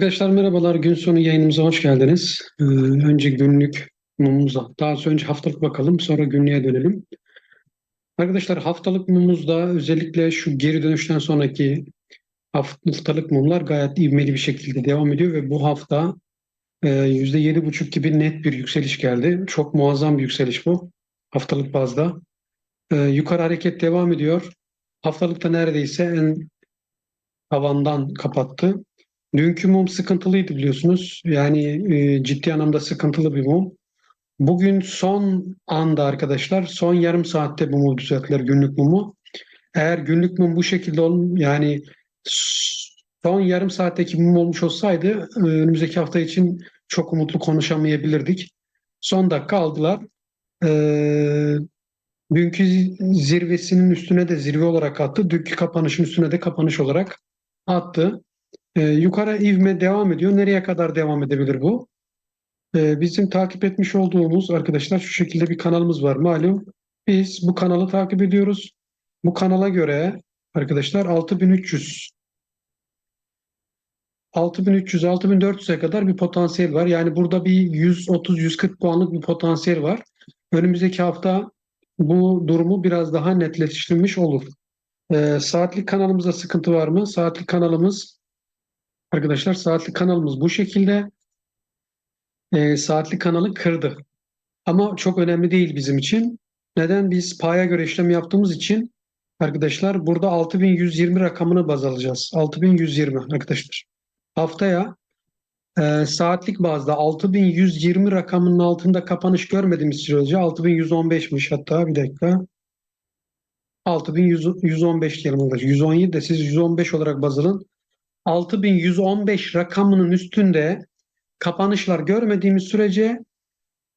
Arkadaşlar merhabalar. Gün sonu yayınımıza hoş geldiniz. Ee, önce günlük mumumuza, daha önce haftalık bakalım, sonra günlüğe dönelim. Arkadaşlar haftalık mumumuzda özellikle şu geri dönüşten sonraki haftalık mumlar gayet ivmeli bir şekilde devam ediyor ve bu hafta e, %7,5 gibi net bir yükseliş geldi. Çok muazzam bir yükseliş bu haftalık bazda. Ee, yukarı hareket devam ediyor. Haftalıkta neredeyse en tavandan kapattı. Dünkü mum sıkıntılıydı biliyorsunuz. Yani e, ciddi anlamda sıkıntılı bir mum. Bugün son anda arkadaşlar son yarım saatte mumu düzelttiler günlük mumu. Eğer günlük mum bu şekilde ol, yani son yarım saatteki mum olmuş olsaydı e, önümüzdeki hafta için çok umutlu konuşamayabilirdik. Son dakika aldılar. Ee, dünkü zirvesinin üstüne de zirve olarak attı. Dünkü kapanışın üstüne de kapanış olarak attı. E, yukarı ivme devam ediyor. Nereye kadar devam edebilir bu? E, bizim takip etmiş olduğumuz arkadaşlar şu şekilde bir kanalımız var malum. Biz bu kanalı takip ediyoruz. Bu kanala göre arkadaşlar 6300 6300 6400'e kadar bir potansiyel var. Yani burada bir 130-140 puanlık bir potansiyel var. Önümüzdeki hafta bu durumu biraz daha netleştirilmiş olur. E, saatlik kanalımızda sıkıntı var mı? Saatlik kanalımız Arkadaşlar saatlik kanalımız bu şekilde. E, saatlik kanalı kırdı. Ama çok önemli değil bizim için. Neden? Biz paya göre işlem yaptığımız için arkadaşlar burada 6120 rakamını baz alacağız. 6120 arkadaşlar. Haftaya e, saatlik bazda 6120 rakamının altında kapanış görmediğimiz sürece 6115'miş hatta bir dakika. 6115 diyelim arkadaşlar. 117 de siz 115 olarak baz alın. 6115 rakamının üstünde kapanışlar görmediğimiz sürece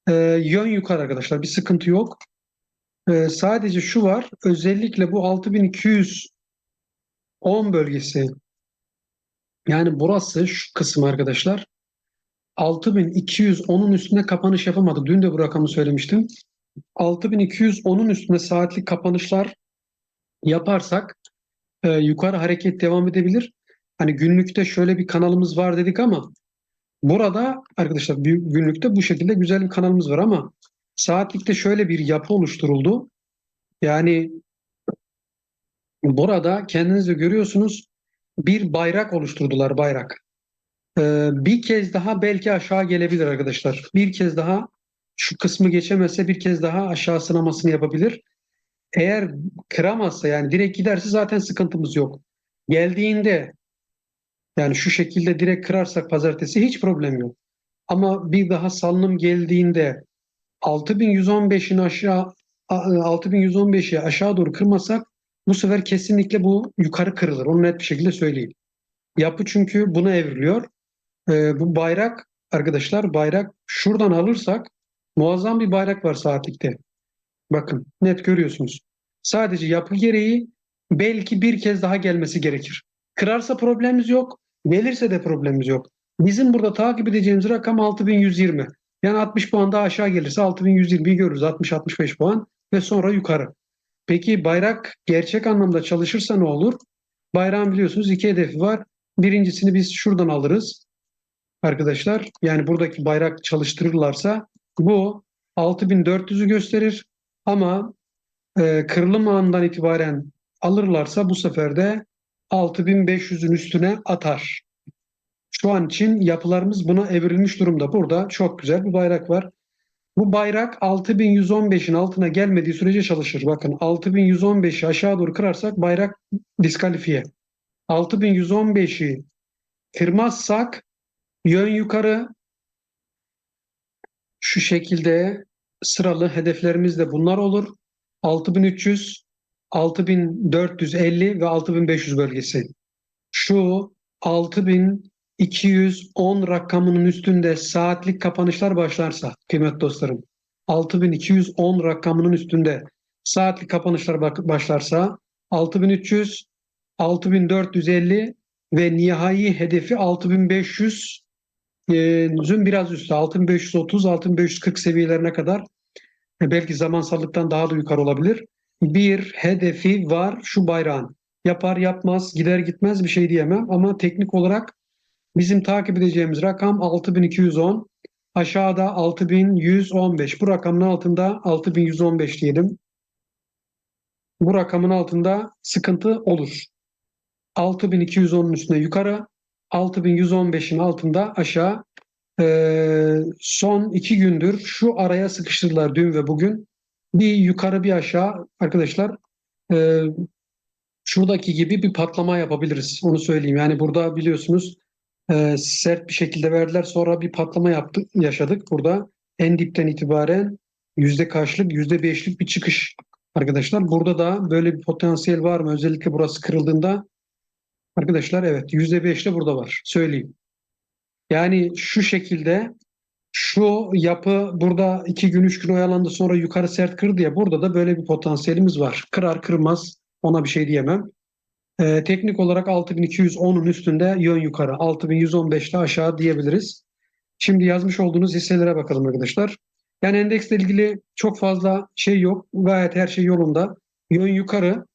e, yön yukarı arkadaşlar bir sıkıntı yok. E, sadece şu var özellikle bu 6210 bölgesi yani burası şu kısım arkadaşlar 6210'un üstünde kapanış yapamadı. Dün de bu rakamı söylemiştim. 6210'un üstünde saatlik kapanışlar yaparsak e, yukarı hareket devam edebilir. Hani günlükte şöyle bir kanalımız var dedik ama burada arkadaşlar günlükte bu şekilde güzel bir kanalımız var ama saatlikte şöyle bir yapı oluşturuldu. Yani burada kendiniz de görüyorsunuz bir bayrak oluşturdular bayrak. Ee, bir kez daha belki aşağı gelebilir arkadaşlar. Bir kez daha şu kısmı geçemezse bir kez daha aşağı sınamasını yapabilir. Eğer kıramazsa yani direkt giderse zaten sıkıntımız yok. Geldiğinde yani şu şekilde direkt kırarsak pazartesi hiç problem yok. Ama bir daha salınım geldiğinde 6115'in aşağı 6115'i aşağı doğru kırmasak bu sefer kesinlikle bu yukarı kırılır. Onu net bir şekilde söyleyeyim. Yapı çünkü buna evriliyor. Ee, bu bayrak arkadaşlar bayrak şuradan alırsak muazzam bir bayrak var saatlikte. Bakın net görüyorsunuz. Sadece yapı gereği belki bir kez daha gelmesi gerekir. Kırarsa problemimiz yok. Gelirse de problemimiz yok. Bizim burada takip edeceğimiz rakam 6120. Yani 60 puan daha aşağı gelirse 6120'yi görürüz. 60-65 puan ve sonra yukarı. Peki bayrak gerçek anlamda çalışırsa ne olur? Bayrağın biliyorsunuz iki hedefi var. Birincisini biz şuradan alırız. Arkadaşlar yani buradaki bayrak çalıştırırlarsa bu 6400'ü gösterir. Ama e, kırılım anından itibaren alırlarsa bu sefer de 6500'ün üstüne atar. Şu an için yapılarımız buna evrilmiş durumda. Burada çok güzel bir bayrak var. Bu bayrak 6115'in altına gelmediği sürece çalışır. Bakın 6115'i aşağı doğru kırarsak bayrak diskalifiye. 6115'i kırmazsak yön yukarı şu şekilde sıralı hedeflerimiz de bunlar olur. 6300 6450 ve 6500 bölgesi. Şu 6210 rakamının üstünde saatlik kapanışlar başlarsa kıymetli dostlarım 6210 rakamının üstünde saatlik kapanışlar başlarsa 6300 6450 ve nihai hedefi 6500 zün biraz üstü 6530 6540 seviyelerine kadar belki zamansallıktan daha da yukarı olabilir bir hedefi var şu bayrağın. Yapar yapmaz gider gitmez bir şey diyemem ama teknik olarak Bizim takip edeceğimiz rakam 6210. Aşağıda 6115. Bu rakamın altında 6115 diyelim. Bu rakamın altında sıkıntı olur. 6210'un üstüne yukarı, 6115'in altında aşağı. Ee, son iki gündür şu araya sıkıştırdılar dün ve bugün. Bir yukarı bir aşağı arkadaşlar. Ee, şuradaki gibi bir patlama yapabiliriz. Onu söyleyeyim. Yani burada biliyorsunuz e, sert bir şekilde verdiler. Sonra bir patlama yaptık, yaşadık burada. En dipten itibaren yüzde kaçlık, yüzde beşlik bir çıkış arkadaşlar. Burada da böyle bir potansiyel var mı? Özellikle burası kırıldığında arkadaşlar evet yüzde beşte burada var. Söyleyeyim. Yani şu şekilde şu yapı burada iki gün üç gün oyalandı sonra yukarı sert kırdı ya burada da böyle bir potansiyelimiz var. Kırar kırmaz ona bir şey diyemem. Ee, teknik olarak 6210'un üstünde yön yukarı 6115'te aşağı diyebiliriz. Şimdi yazmış olduğunuz hisselere bakalım arkadaşlar. Yani endeksle ilgili çok fazla şey yok. Gayet her şey yolunda. Yön yukarı.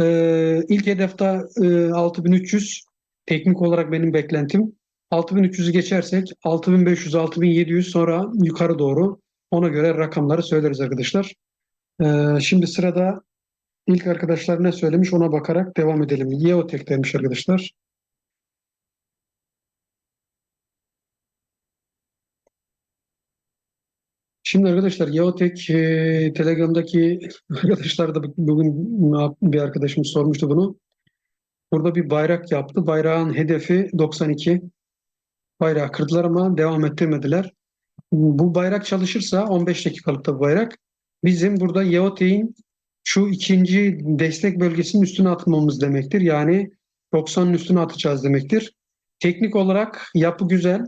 Ee, ilk hedefte e, 6300 teknik olarak benim beklentim. 6300'ü geçersek 6500, 6700 sonra yukarı doğru ona göre rakamları söyleriz arkadaşlar. Ee, şimdi sırada ilk arkadaşlar ne söylemiş ona bakarak devam edelim. Yeotek demiş arkadaşlar. Şimdi arkadaşlar Yeotek e, Telegram'daki arkadaşlar da bugün bir arkadaşımız sormuştu bunu. Burada bir bayrak yaptı. Bayrağın hedefi 92. Bayrağı kırdılar ama devam ettirmediler. Bu bayrak çalışırsa 15 dakikalık da bu bayrak. Bizim burada Yeotek'in şu ikinci destek bölgesinin üstüne atmamız demektir. Yani 90'ın üstüne atacağız demektir. Teknik olarak yapı güzel.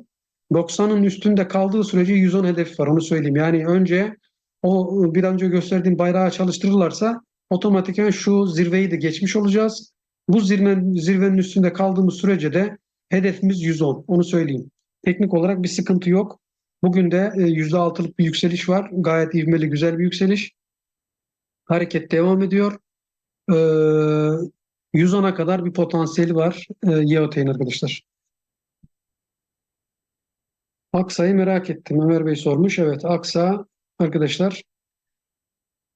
90'ın üstünde kaldığı sürece 110 hedef var onu söyleyeyim. Yani önce o bir önce gösterdiğim bayrağı çalıştırırlarsa otomatikman şu zirveyi de geçmiş olacağız. Bu zirve, zirvenin üstünde kaldığımız sürece de hedefimiz 110 onu söyleyeyim. Teknik olarak bir sıkıntı yok. Bugün de %6'lık bir yükseliş var. Gayet ivmeli güzel bir yükseliş. Hareket devam ediyor. Ee, 110'a kadar bir potansiyeli var e, Yeotein arkadaşlar. Aksa'yı merak ettim. Ömer Bey sormuş. Evet Aksa arkadaşlar.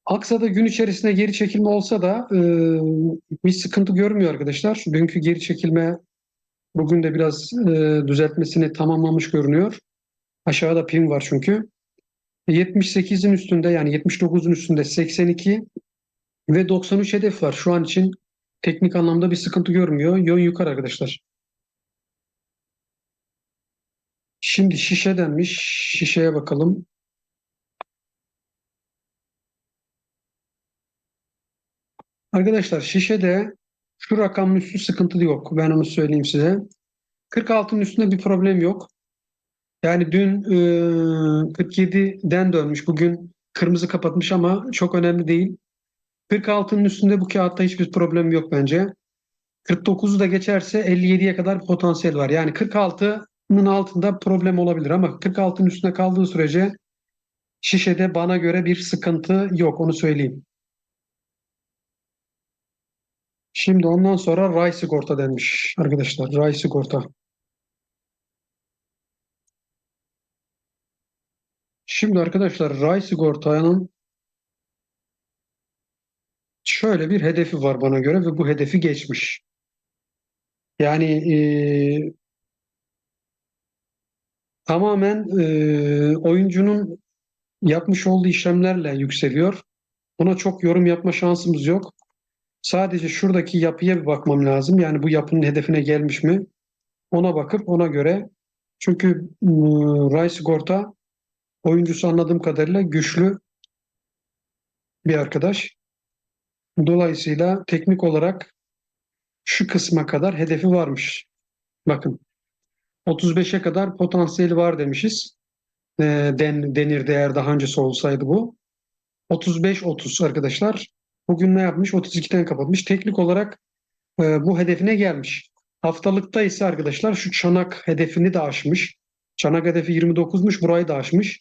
Aksa'da gün içerisinde geri çekilme olsa da e, bir sıkıntı görmüyor arkadaşlar. Dünkü geri çekilme bugün de biraz e, düzeltmesini tamamlamış görünüyor. Aşağıda ping var çünkü. 78'in üstünde yani 79'un üstünde 82 ve 93 hedef var. Şu an için teknik anlamda bir sıkıntı görmüyor. Yön yukarı arkadaşlar. Şimdi şişe denmiş. Şişeye bakalım. Arkadaşlar şişede şu rakamın üstü sıkıntı yok. Ben onu söyleyeyim size. 46'nın üstünde bir problem yok. Yani dün e, 47'den dönmüş. Bugün kırmızı kapatmış ama çok önemli değil. 46'nın üstünde bu kağıtta hiçbir problem yok bence. 49'u da geçerse 57'ye kadar potansiyel var. Yani 46'nın altında problem olabilir ama 46'nın üstünde kaldığı sürece şişede bana göre bir sıkıntı yok onu söyleyeyim. Şimdi ondan sonra ray sigorta denmiş arkadaşlar. Ray sigorta. Şimdi arkadaşlar ray sigortanın şöyle bir hedefi var bana göre ve bu hedefi geçmiş. Yani e, tamamen e, oyuncunun yapmış olduğu işlemlerle yükseliyor. Buna çok yorum yapma şansımız yok. Sadece şuradaki yapıya bir bakmam lazım. Yani bu yapının hedefine gelmiş mi? Ona bakıp ona göre. Çünkü e, Ray Sigorta oyuncusu anladığım kadarıyla güçlü bir arkadaş. Dolayısıyla teknik olarak şu kısma kadar hedefi varmış. Bakın 35'e kadar potansiyeli var demişiz. E, den, denirdi eğer daha öncesi olsaydı bu. 35-30 arkadaşlar. Bugün ne yapmış? 32'den kapatmış. Teknik olarak e, bu hedefine gelmiş. Haftalıkta ise arkadaşlar şu çanak hedefini de aşmış. Çanak hedefi 29'muş. Burayı da aşmış.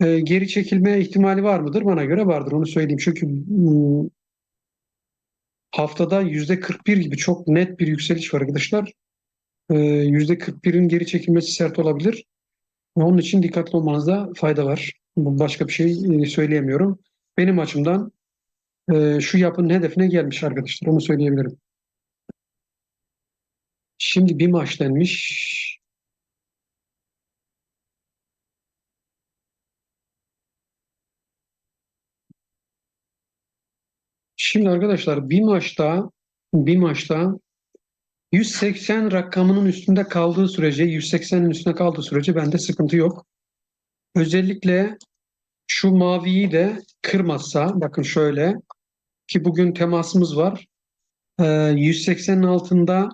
E, geri çekilme ihtimali var mıdır? Bana göre vardır. Onu söyleyeyim. Çünkü ıı, haftada %41 gibi çok net bir yükseliş var arkadaşlar. Ee, %41'in geri çekilmesi sert olabilir. Onun için dikkatli olmanızda fayda var. Başka bir şey e, söyleyemiyorum. Benim açımdan e, şu yapının hedefine gelmiş arkadaşlar. Onu söyleyebilirim. Şimdi bir maç denmiş. Şimdi arkadaşlar bir maçta bir maçta 180 rakamının üstünde kaldığı sürece 180'in üstünde kaldığı sürece bende sıkıntı yok. Özellikle şu maviyi de kırmazsa bakın şöyle ki bugün temasımız var. Ee, 180'in altında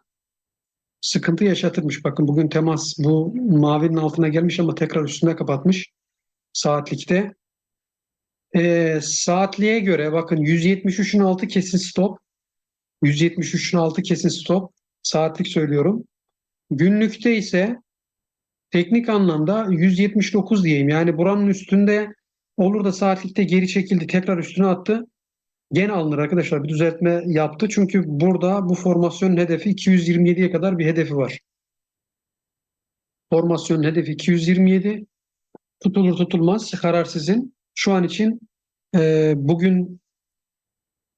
sıkıntı yaşatırmış. Bakın bugün temas bu mavinin altına gelmiş ama tekrar üstüne kapatmış saatlikte. Ee, saatliğe göre bakın 173'ün altı kesin stop. 173'ün altı kesin stop. Saatlik söylüyorum. Günlükte ise teknik anlamda 179 diyeyim. Yani buranın üstünde olur da saatlikte geri çekildi. Tekrar üstüne attı. Gene alınır arkadaşlar. Bir düzeltme yaptı. Çünkü burada bu formasyonun hedefi 227'ye kadar bir hedefi var. Formasyonun hedefi 227. Tutulur tutulmaz karar sizin. Şu an için e, bugün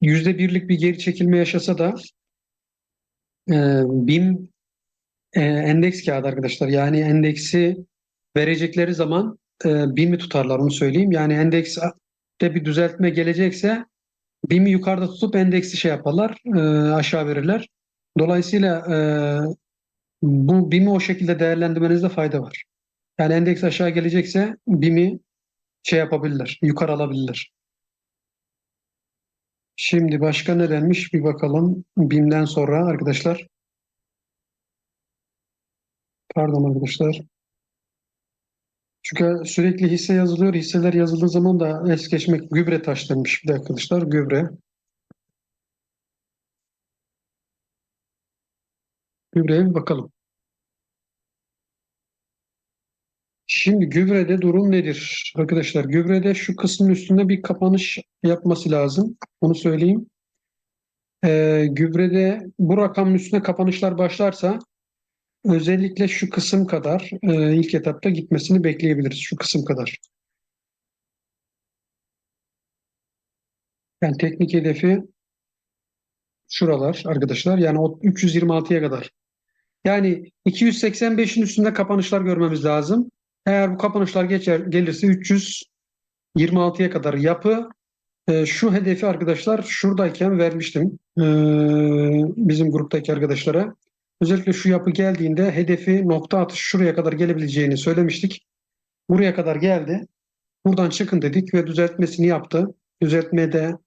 yüzde birlik bir geri çekilme yaşasa da e, BİM e, endeks kağıdı arkadaşlar. Yani endeksi verecekleri zaman e, BİM'i tutarlar onu söyleyeyim. Yani endekste bir düzeltme gelecekse BİM'i yukarıda tutup endeksi şey yaparlar, e, aşağı verirler. Dolayısıyla e, bu BİM'i o şekilde değerlendirmenizde fayda var. Yani endeks aşağı gelecekse BİM'i şey yapabilirler, yukarı alabilirler. Şimdi başka ne denmiş bir bakalım. BİM'den sonra arkadaşlar. Pardon arkadaşlar. Çünkü sürekli hisse yazılıyor. Hisseler yazıldığı zaman da es geçmek gübre taş demiş bir de arkadaşlar. Gübre. Gübreye bir bakalım. Şimdi gübrede durum nedir? Arkadaşlar gübrede şu kısmın üstünde bir kapanış yapması lazım. Onu söyleyeyim. Ee, gübrede bu rakamın üstüne kapanışlar başlarsa özellikle şu kısım kadar e, ilk etapta gitmesini bekleyebiliriz. Şu kısım kadar. Yani teknik hedefi şuralar arkadaşlar. Yani o 326'ya kadar. Yani 285'in üstünde kapanışlar görmemiz lazım. Eğer bu kapanışlar geçer gelirse 326'ya kadar yapı e, şu hedefi arkadaşlar şuradayken vermiştim e, bizim gruptaki arkadaşlara. Özellikle şu yapı geldiğinde hedefi nokta atış şuraya kadar gelebileceğini söylemiştik. Buraya kadar geldi. Buradan çıkın dedik ve düzeltmesini yaptı. Düzeltmede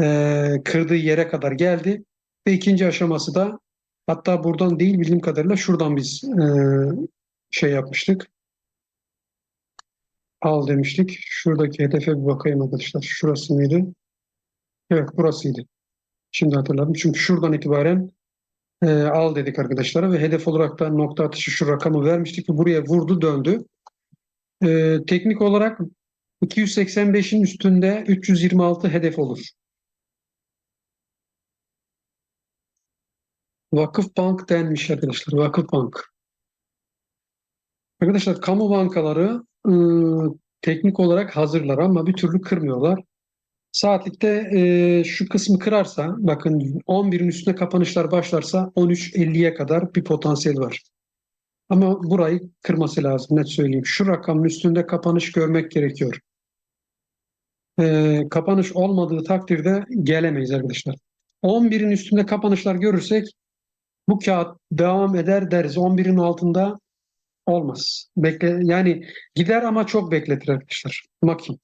e, kırdığı yere kadar geldi. Ve ikinci aşaması da hatta buradan değil bildiğim kadarıyla şuradan biz e, şey yapmıştık. Al demiştik. Şuradaki hedefe bir bakayım arkadaşlar. Şurası mıydı? Evet burasıydı. Şimdi hatırladım. Çünkü şuradan itibaren e, al dedik arkadaşlara ve hedef olarak da nokta atışı şu rakamı vermiştik ve buraya vurdu döndü. E, teknik olarak 285'in üstünde 326 hedef olur. Vakıf Bank denmiş arkadaşlar. Vakıf Bank. Arkadaşlar kamu bankaları ıı, teknik olarak hazırlar ama bir türlü kırmıyorlar. Saatlikte e, şu kısmı kırarsa bakın 11'in üstüne kapanışlar başlarsa 13.50'ye kadar bir potansiyel var. Ama burayı kırması lazım net söyleyeyim. Şu rakamın üstünde kapanış görmek gerekiyor. E, kapanış olmadığı takdirde gelemeyiz arkadaşlar. 11'in üstünde kapanışlar görürsek bu kağıt devam eder deriz. 11'in altında olmaz. Bekle, yani gider ama çok bekletir arkadaşlar. Makin.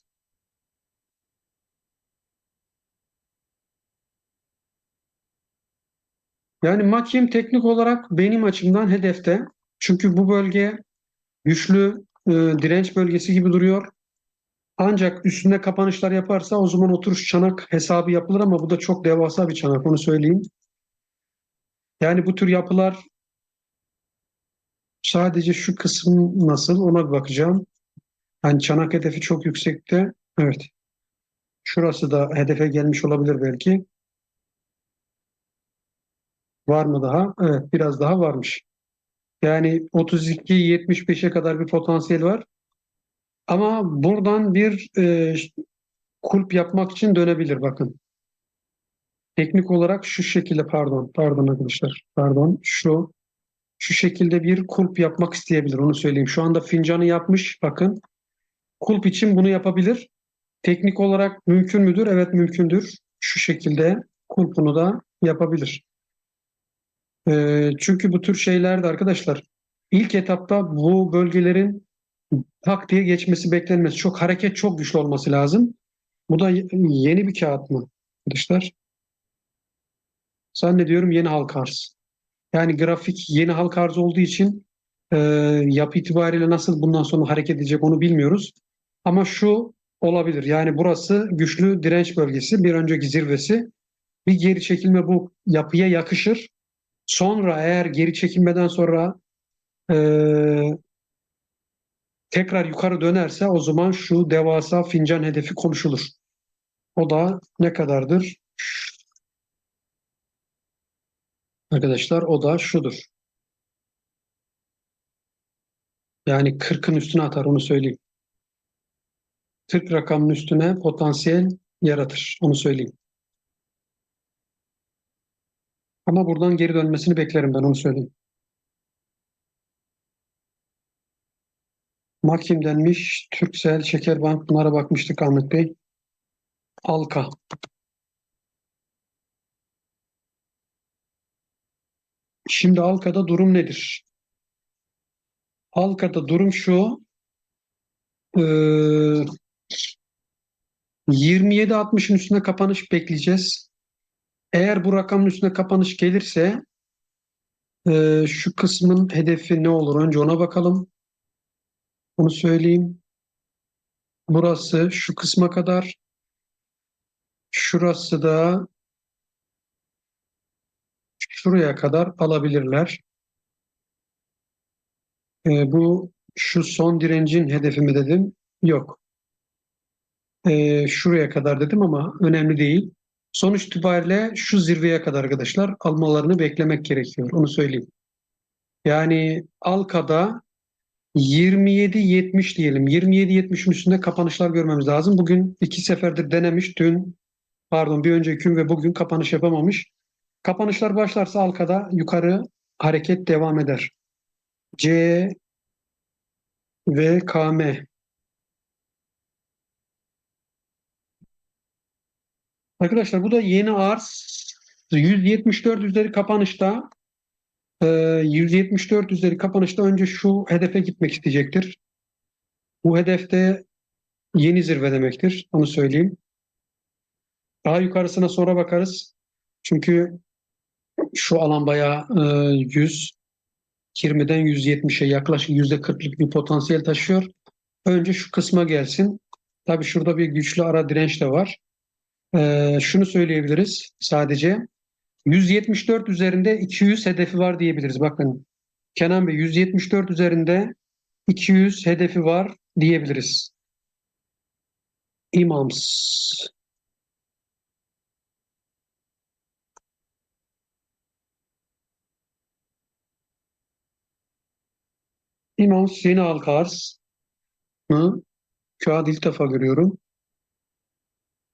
Yani Makim teknik olarak benim açımdan hedefte. Çünkü bu bölge güçlü e, direnç bölgesi gibi duruyor. Ancak üstünde kapanışlar yaparsa o zaman oturuş çanak hesabı yapılır ama bu da çok devasa bir çanak onu söyleyeyim. Yani bu tür yapılar sadece şu kısım nasıl ona bir bakacağım. Yani çanak hedefi çok yüksekte. Evet. Şurası da hedefe gelmiş olabilir belki. Var mı daha? Evet biraz daha varmış. Yani 32-75'e kadar bir potansiyel var. Ama buradan bir e, kulp yapmak için dönebilir bakın. Teknik olarak şu şekilde pardon pardon arkadaşlar pardon şu şu şekilde bir kulp yapmak isteyebilir onu söyleyeyim. Şu anda fincanı yapmış bakın. Kulp için bunu yapabilir. Teknik olarak mümkün müdür? Evet mümkündür. Şu şekilde kulpunu da yapabilir. Ee, çünkü bu tür şeylerde arkadaşlar ilk etapta bu bölgelerin tak diye geçmesi beklenmez. Çok hareket çok güçlü olması lazım. Bu da yeni bir kağıt mı arkadaşlar? Zannediyorum yeni halka arz. Yani grafik yeni halka arz olduğu için e, yapı itibariyle nasıl bundan sonra hareket edecek onu bilmiyoruz. Ama şu olabilir. Yani burası güçlü direnç bölgesi. Bir önceki zirvesi. Bir geri çekilme bu yapıya yakışır. Sonra eğer geri çekilmeden sonra e, tekrar yukarı dönerse o zaman şu devasa fincan hedefi konuşulur. O da ne kadardır? Arkadaşlar o da şudur. Yani 40'ın üstüne atar onu söyleyeyim. 40 rakamın üstüne potansiyel yaratır. Onu söyleyeyim. Ama buradan geri dönmesini beklerim ben onu söyleyeyim. Makim denmiş. Türksel, Şekerbank bunlara bakmıştık Ahmet Bey. Alka. Şimdi Alka'da durum nedir? Alka'da durum şu. Ee, 27-60'ın üstüne kapanış bekleyeceğiz. Eğer bu rakamın üstüne kapanış gelirse e, şu kısmın hedefi ne olur? Önce ona bakalım. Onu söyleyeyim. Burası şu kısma kadar. Şurası da şuraya kadar alabilirler. E, bu şu son direncin hedefi mi dedim? Yok. E, şuraya kadar dedim ama önemli değil. Sonuç itibariyle şu zirveye kadar arkadaşlar almalarını beklemek gerekiyor. Onu söyleyeyim. Yani Alka'da 27-70 diyelim. 27-70'in üstünde kapanışlar görmemiz lazım. Bugün iki seferdir denemiş. Dün pardon bir önceki gün ve bugün kapanış yapamamış. Kapanışlar başlarsa Alka'da yukarı hareket devam eder. C ve KM Arkadaşlar bu da yeni arz 174 üzeri kapanışta 174 üzeri kapanışta önce şu hedefe gitmek isteyecektir. Bu hedefte yeni zirve demektir. Onu söyleyeyim. Daha yukarısına sonra bakarız. Çünkü şu alan bayağı 100 20'den 170'e yaklaşık %40'lık bir potansiyel taşıyor. Önce şu kısma gelsin. Tabii şurada bir güçlü ara direnç de var. Ee, şunu söyleyebiliriz sadece. 174 üzerinde 200 hedefi var diyebiliriz. Bakın Kenan Bey 174 üzerinde 200 hedefi var diyebiliriz. İmams. Yeni halka arz mı? Kağıt ilk defa görüyorum.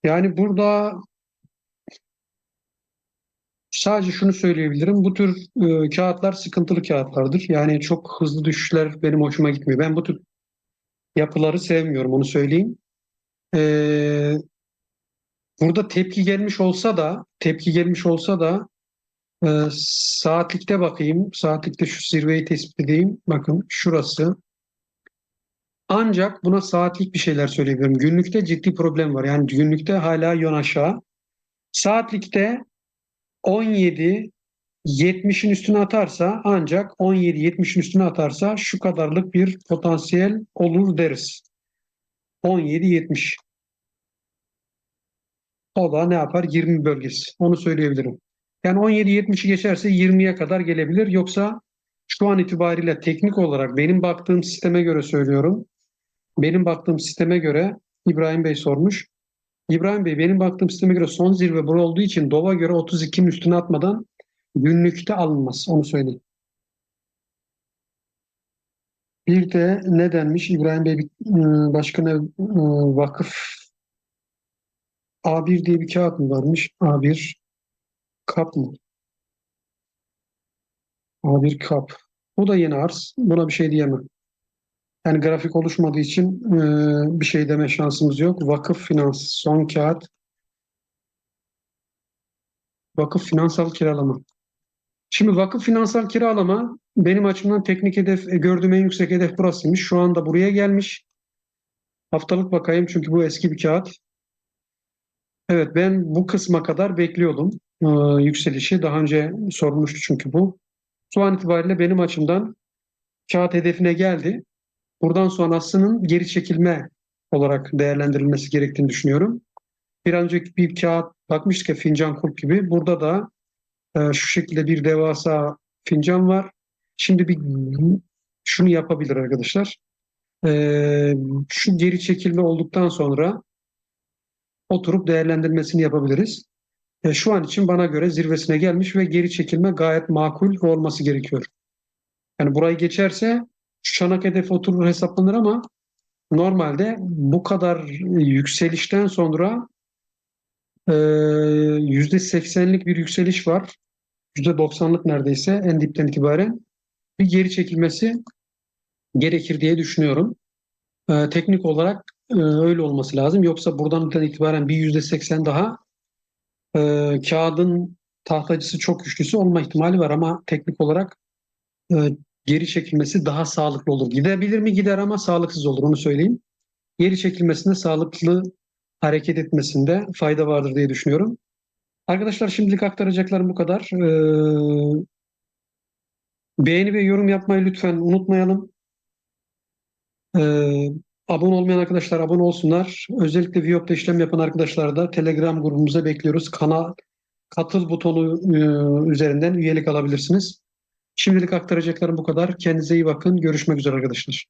Yani burada sadece şunu söyleyebilirim. Bu tür e, kağıtlar sıkıntılı kağıtlardır. Yani çok hızlı düşüşler benim hoşuma gitmiyor. Ben bu tür yapıları sevmiyorum onu söyleyeyim. E, burada tepki gelmiş olsa da tepki gelmiş olsa da e, saatlikte bakayım. Saatlikte şu zirveyi tespit edeyim. Bakın şurası. Ancak buna saatlik bir şeyler söyleyebilirim. Günlükte ciddi problem var. Yani günlükte hala yön aşağı. Saatlikte 17 70'in üstüne atarsa ancak 17 70'in üstüne atarsa şu kadarlık bir potansiyel olur deriz. 17 70. O da ne yapar? 20 bölgesi. Onu söyleyebilirim. Yani 17 70'i geçerse 20'ye kadar gelebilir. Yoksa şu an itibariyle teknik olarak benim baktığım sisteme göre söylüyorum. Benim baktığım sisteme göre İbrahim Bey sormuş. İbrahim Bey benim baktığım sisteme göre son zirve bu olduğu için DOV'a göre 32'nin üstüne atmadan günlükte alınmaz. Onu söyleyeyim. Bir de ne denmiş? İbrahim Bey bir, e, başka ne e, vakıf A1 diye bir kağıt mı varmış? A1 kap mı? A1 kap. Bu da yeni arz. Buna bir şey diyemem. Yani grafik oluşmadığı için e, bir şey deme şansımız yok. Vakıf finans son kağıt. Vakıf finansal kiralama. Şimdi vakıf finansal kiralama benim açımdan teknik hedef, e, gördüğüm en yüksek hedef burasıymış. Şu anda buraya gelmiş. Haftalık bakayım çünkü bu eski bir kağıt. Evet ben bu kısma kadar bekliyordum e, yükselişi. Daha önce sormuştu çünkü bu. Şu an itibariyle benim açımdan kağıt hedefine geldi. Buradan sonrasının geri çekilme olarak değerlendirilmesi gerektiğini düşünüyorum. Bir önceki bir kağıt bakmıştık ya fincan kulp gibi. Burada da e, şu şekilde bir devasa fincan var. Şimdi bir şunu yapabilir arkadaşlar. E, şu geri çekilme olduktan sonra oturup değerlendirmesini yapabiliriz. E, şu an için bana göre zirvesine gelmiş ve geri çekilme gayet makul olması gerekiyor. Yani burayı geçerse çanak hedef oturur hesaplanır ama normalde bu kadar yükselişten sonra e, yüzde seksenlik bir yükseliş var. Yüzde doksanlık neredeyse en dipten itibaren bir geri çekilmesi gerekir diye düşünüyorum. E, teknik olarak e, öyle olması lazım. Yoksa buradan itibaren bir yüzde seksen daha e, kağıdın tahtacısı çok güçlüsü olma ihtimali var ama teknik olarak geri çekilmesi daha sağlıklı olur. Gidebilir mi? Gider ama sağlıksız olur onu söyleyeyim. Geri çekilmesinde sağlıklı hareket etmesinde fayda vardır diye düşünüyorum. Arkadaşlar şimdilik aktaracaklarım bu kadar. Ee, beğeni ve yorum yapmayı lütfen unutmayalım. Ee, abone olmayan arkadaşlar abone olsunlar. Özellikle Viyop'ta işlem yapan arkadaşlar da Telegram grubumuza bekliyoruz. Kanal katıl butonu e, üzerinden üyelik alabilirsiniz. Şimdilik aktaracaklarım bu kadar. Kendinize iyi bakın. Görüşmek üzere arkadaşlar.